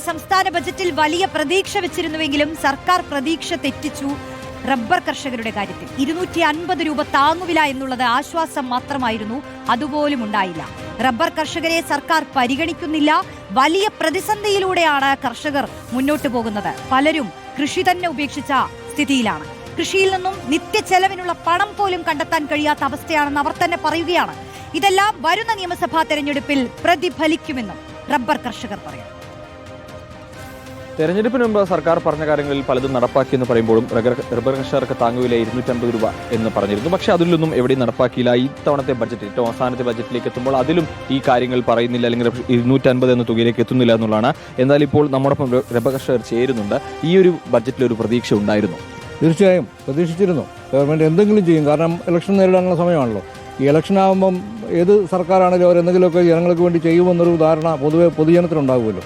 ഈ സംസ്ഥാന ബജറ്റിൽ വലിയ പ്രതീക്ഷ വെച്ചിരുന്നുവെങ്കിലും സർക്കാർ പ്രതീക്ഷ തെറ്റിച്ചു. റബ്ബർ കർഷകരുടെ കാര്യത്തിൽ ഇരുന്നൂറ്റി അൻപത് രൂപ താങ്ങുവില എന്നുള്ളത് ആശ്വാസം മാത്രമായിരുന്നു. അതുപോലും ഉണ്ടായില്ല. റബ്ബർ കർഷകരെ സർക്കാർ പരിഗണിക്കുന്നില്ല. വലിയ പ്രതിസന്ധിയിലൂടെയാണ് കർഷകർ മുന്നോട്ടു പോകുന്നത്. പലരും കൃഷി തന്നെ ഉപേക്ഷിച്ച സ്ഥിതിയിലാണ്. കൃഷിയിൽ നിന്നും നിത്യ ചെലവിനുള്ള പണം പോലും കണ്ടെത്താൻ കഴിയാത്ത അവസ്ഥയാണെന്ന് അവർ തന്നെ പറയുകയാണ്. ഇതെല്ലാം വരുന്ന നിയമസഭാ തെരഞ്ഞെടുപ്പിൽ പ്രതിഫലിക്കുമെന്നും റബ്ബർ കർഷകർ പറയുന്നു. തെരഞ്ഞെടുപ്പിന് മുമ്പ് സർക്കാർ പറഞ്ഞ കാര്യങ്ങളിൽ പലതും നടപ്പാക്കിയെന്ന് പറയുമ്പോഴും റബ്ബർ റബ്ബർ കർഷകർക്ക് താങ്ങുവില ഇരുന്നൂറ്റമ്പത് രൂപ എന്ന് പറഞ്ഞിരുന്നു. പക്ഷേ അതിലൊന്നും എവിടെയും നടപ്പാക്കിയില്ല. ഈ തവണത്തെ ബജറ്റ് ഏറ്റവും അവസാനത്തെ ബജറ്റിലേക്ക് എത്തുമ്പോൾ അതിലും ഈ കാര്യങ്ങൾ പറയുന്നില്ല. അല്ലെങ്കിൽ ഇരുന്നൂറ്റമ്പത് എന്ന തുകയിലേക്ക് എത്തുന്നില്ല എന്നുള്ളതാണ്. എന്നാൽ ഇപ്പോൾ നമ്മോടൊപ്പം റബ്ബർ കർഷകർ ചേരുന്നുണ്ട്. ഈ ഒരു ബജറ്റിൽ ഒരു പ്രതീക്ഷ ഉണ്ടായിരുന്നു. തീർച്ചയായും പ്രതീക്ഷിച്ചിരുന്നു. ഗവൺമെന്റ് എന്തെങ്കിലും ചെയ്യും. കാരണം ഇലക്ഷൻ നേരിടാനുള്ള സമയമാണല്ലോ. ഈ ഇലക്ഷൻ ആകുമ്പം ഏത് സർക്കാരാണെങ്കിലും അവർ എന്തെങ്കിലുമൊക്കെ ജനങ്ങൾക്ക് വേണ്ടി ചെയ്യുമെന്നൊരു ധാരണ പൊതുവെ പൊതുജനത്തിനുണ്ടാകുമല്ലോ.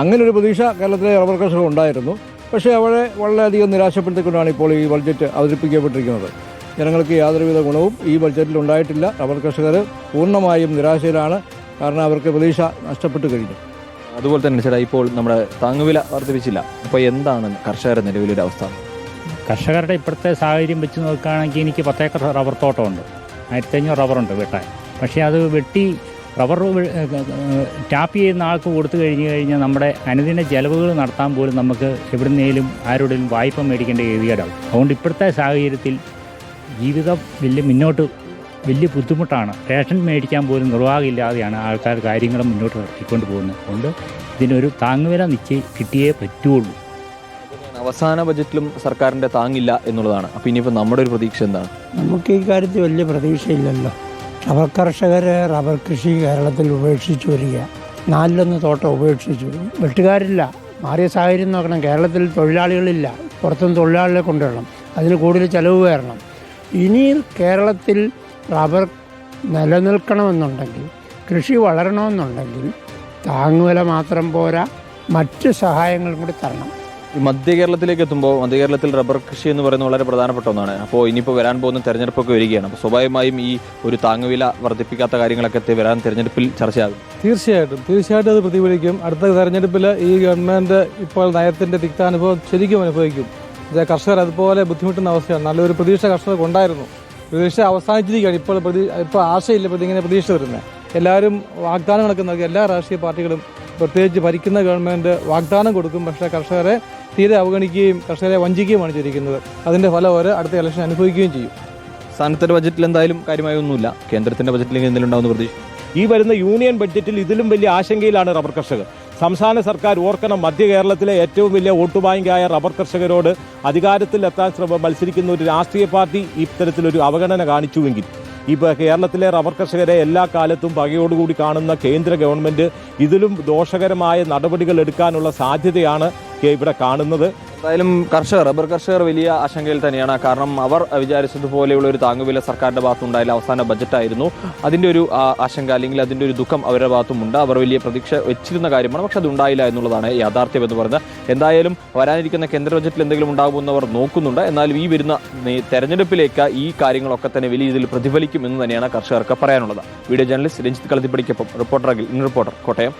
അങ്ങനെ ഒരു പ്രതീക്ഷ കേരളത്തിലെ റബ്ബർ കർഷകർ ഉണ്ടായിരുന്നു. പക്ഷേ അവരെ വളരെയധികം നിരാശപ്പെടുത്തിക്കൊണ്ടാണ് ഇപ്പോൾ ഈ ബഡ്ജറ്റ് അവതരിപ്പിക്കപ്പെട്ടിരിക്കുന്നത്. ജനങ്ങൾക്ക് യാതൊരുവിധ ഗുണവും ഈ ബഡ്ജറ്റിൽ ഉണ്ടായിട്ടില്ല. റബ്ബർ കർഷകർ പൂർണമായും നിരാശയിലാണ്. കാരണം അവർക്ക് പ്രതീക്ഷ നഷ്ടപ്പെട്ടു കഴിഞ്ഞു. അതുപോലെ തന്നെ ചേട്ടാ ഇപ്പോൾ നമ്മുടെ താങ്ങുവില വർദ്ധിപ്പിച്ചില്ല. അപ്പോൾ എന്താണ് കർഷകരുടെ നിലവിലൊരു അവസ്ഥ? കർഷകരുടെ ഇപ്പോഴത്തെ സാഹചര്യം വെച്ച് നോക്കുകയാണെങ്കിൽ എനിക്ക് പത്തേക്കർ റബ്ബർ തോട്ടമുണ്ട്. ആയിരത്തി അഞ്ഞൂറ് റബ്ബറുണ്ട് വെട്ടാൻ. പക്ഷേ അത് വെട്ടി റബ്ബർ ടാപ്പ് ചെയ്യുന്ന ആൾക്ക് കൊടുത്തു കഴിഞ്ഞ് കഴിഞ്ഞാൽ നമ്മുടെ അനുദിന ചെലവുകൾ നടത്താൻ പോലും നമുക്ക് എവിടുന്നേലും ആരോടെങ്കിലും വായ്പ മേടിക്കേണ്ട ഗതികേടാവും അതുകൊണ്ട് ഇപ്പോഴത്തെ സാഹചര്യത്തിൽ ജീവിതം വലിയ മുന്നോട്ട് വലിയ ബുദ്ധിമുട്ടാണ്. റേഷൻ മേടിക്കാൻ പോലും നിർവാഹമില്ലാതെയാണ് ആൾക്കാർ കാര്യങ്ങൾ മുന്നോട്ട് നടത്തിക്കൊണ്ട് പോകുന്നത്. അതുകൊണ്ട് ഇതിനൊരു താങ്ങുവില നിശ്ചയി കിട്ടിയേ പറ്റുള്ളൂ. അവസാന ബജറ്റിലും സർക്കാരിന്റെ താങ്ങില്ല എന്നുള്ളതാണ്. അപ്പോൾ ഇനിയിപ്പോൾ നമ്മുടെ ഒരു പ്രതീക്ഷ എന്താണ്? നമുക്ക് ഈ കാര്യത്തിൽ വലിയ പ്രതീക്ഷയില്ലല്ലോ. റബ്ബർ കർഷകർ റബ്ബർ കൃഷി കേരളത്തിൽ ഉപേക്ഷിച്ചു വരിക. നാലിലൊന്ന് തോട്ടം ഉപേക്ഷിച്ചു വെട്ടുകാരില്ല. മാറിയ സാഹചര്യം നോക്കണം. കേരളത്തിൽ തൊഴിലാളികളില്ല. പുറത്തുനിന്ന് തൊഴിലാളികളെ കൊണ്ടുവരണം. അതിന് കൂടുതൽ ചിലവ് വരണം. ഇനി കേരളത്തിൽ റബ്ബർ നിലനിൽക്കണമെന്നുണ്ടെങ്കിൽ കൃഷി വളരണമെന്നുണ്ടെങ്കിൽ താങ്ങുവില മാത്രം പോരാ. മറ്റ് സഹായങ്ങളും കൂടി തരണം. മധ്യ കേരളത്തിലേക്ക് എത്തുമ്പോൾ മധ്യ കേരളത്തിൽ റബ്ബർ കൃഷി എന്ന് പറയുന്നത് വളരെ പ്രധാനപ്പെട്ട ഒന്നാണ്. അപ്പോൾ ഇനിയിപ്പോൾ വരാൻ പോകുന്ന തെരഞ്ഞെടുപ്പൊക്കെ വരികയാണ്. അപ്പോൾ സ്വാഭാവികമായും ഈ ഒരു താങ്ങുവില വർദ്ധിപ്പിക്കാത്ത കാര്യങ്ങളൊക്കെ വരാൻ തെരഞ്ഞെടുപ്പിൽ ചർച്ചയാകും. തീർച്ചയായിട്ടും. തീർച്ചയായിട്ടും അത് പ്രതിഫലിക്കും. അടുത്ത തെരഞ്ഞെടുപ്പിൽ ഈ ഗവൺമെന്റ് ഇപ്പോൾ നയത്തിന്റെ തിക്താനുഭവം ശരിക്കും അനുഭവിക്കും. കർഷകർ അതുപോലെ ബുദ്ധിമുട്ടുന്ന അവസ്ഥയാണ്. നല്ലൊരു പ്രതീക്ഷ കർഷകർക്ക് ഉണ്ടായിരുന്നു. പ്രതീക്ഷ അവസാനിച്ചിരിക്കുകയാണ്. ഇപ്പോൾ പ്രതി ഇപ്പോൾ ആശയില്ല ഇങ്ങനെ പ്രതീക്ഷ വരുന്നത്. എല്ലാവരും വാഗ്ദാനങ്ങളൊക്കെ നൽകി എല്ലാ രാഷ്ട്രീയ പാർട്ടികളും പ്രത്യേകിച്ച് ഭരിക്കുന്ന ഗവൺമെന്റ് വാഗ്ദാനം കൊടുക്കും. പക്ഷേ കർഷകരെ തീരെ അവഗണിക്കുകയും കർഷകരെ വഞ്ചിക്കുകയുമാണ് ചെയ്തിരിക്കുന്നത്. അതിന്റെ ഫലം അവർ അടുത്ത ഇലക്ഷൻ അനുഭവിക്കുകയും ചെയ്യും. സംസ്ഥാനത്തിന്റെ ബജറ്റിൽ എന്തായാലും കാര്യമായി ഒന്നുമില്ല. കേന്ദ്രത്തിന്റെ ബജറ്റിലേക്ക് എന്തെങ്കിലും ഉണ്ടാവുന്ന പ്രതീക്ഷ ഈ വരുന്ന യൂണിയൻ ബഡ്ജറ്റിൽ ഇതിലും വലിയ ആശങ്കയിലാണ് റബ്ബർ കർഷകർ. സംസ്ഥാന സർക്കാർ ഓർക്കണം മധ്യ കേരളത്തിലെ ഏറ്റവും വലിയ വോട്ട് ബാങ്കായ റബ്ബർ കർഷകരോട് അധികാരത്തിലെത്താൻ ശ്രമം മത്സരിക്കുന്ന ഒരു രാഷ്ട്രീയ പാർട്ടി ഇത്തരത്തിലൊരു അവഗണന കാണിച്ചുവെങ്കിൽ ഇപ്പോൾ കേരളത്തിലെ റബ്ബർ കർഷകരെ എല്ലാ കാലത്തും പകയോടുകൂടി കാണുന്ന കേന്ദ്ര ഗവൺമെന്റ് ഇതിലും ദോഷകരമായ നടപടികൾ എടുക്കാനുള്ള സാധ്യതയാണ് ഇവിടെ കാണുന്നത്. എന്തായാലും കർഷകർ റബ്ബർ കർഷകർ വലിയ ആശങ്കയിൽ തന്നെയാണ്. കാരണം അവർ വിചാരിച്ചതുപോലെയുള്ള ഒരു താങ്ങുവില സർക്കാരിന്റെ ഭാഗത്തുണ്ടായില്ല. അവസാന ബജറ്റായിരുന്നു. അതിന്റെ ഒരു ആശങ്ക അല്ലെങ്കിൽ അതിന്റെ ഒരു ദുഃഖം അവരുടെ ഭാഗത്തുമുണ്ട്. അവർ വലിയ പ്രതീക്ഷ വെച്ചിരുന്ന കാര്യമാണ്. പക്ഷെ അത് ഉണ്ടായില്ല എന്നുള്ളതാണ് യാഥാർത്ഥ്യം എന്ന് പറയുന്നത്. എന്തായാലും വരാനിരിക്കുന്ന കേന്ദ്ര ബജറ്റിൽ എന്തെങ്കിലും ഉണ്ടാകുമെന്ന് അവർ നോക്കുന്നുണ്ട്. എന്നാലും ഈ വരുന്ന തെരഞ്ഞെടുപ്പിലേക്ക് ഈ കാര്യങ്ങളൊക്കെ തന്നെ വലിയ രീതിയിൽ പ്രതിഫലിക്കും എന്ന് തന്നെയാണ് കർഷകർക്ക് പറയാനുള്ളത്. വീഡിയോ ജേർണലിസ്റ്റ് രഞ്ജിത്ത് കളത്തിപ്പടിക്കൊപ്പം റിപ്പോർട്ടർ ഇൻ റിപ്പോർട്ടർ കോട്ടയം.